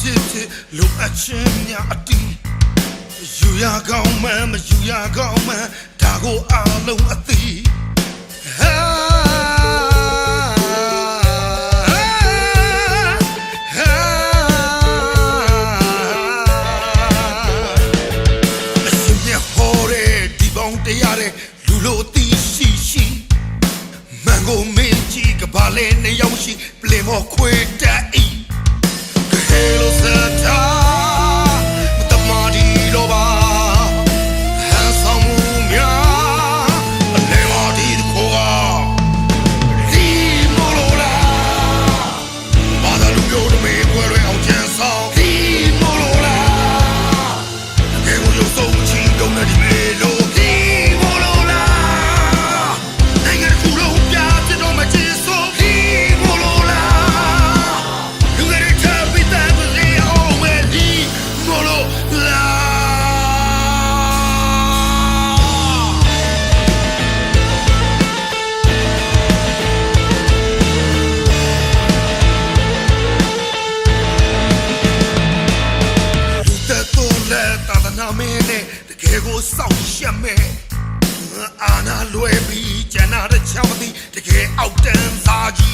ဖြစ်ဖြစ်လိုအပ်ခြင်းများအတီးယူရကောင်းမှမယူရကောင်းမှဒါကိုအားလုံးအသိဟာအရှင်မြတ်ဟောတဲ့ဒီပေါင်းတရားတဲ့လူလိုသိရှိရှိမန်ကိုမင်းကြီးကဘာလဲနှစ်ယောက်ရှိပလင်မော်ခွေတ င်းနဲ့တကယ်ကိုစောင့်ရှက်မဲ့အာနာလွယ်ပြီးကျန်တာတစ်ချောင်းမသိတကယ်အောက်တန်းစားကြီး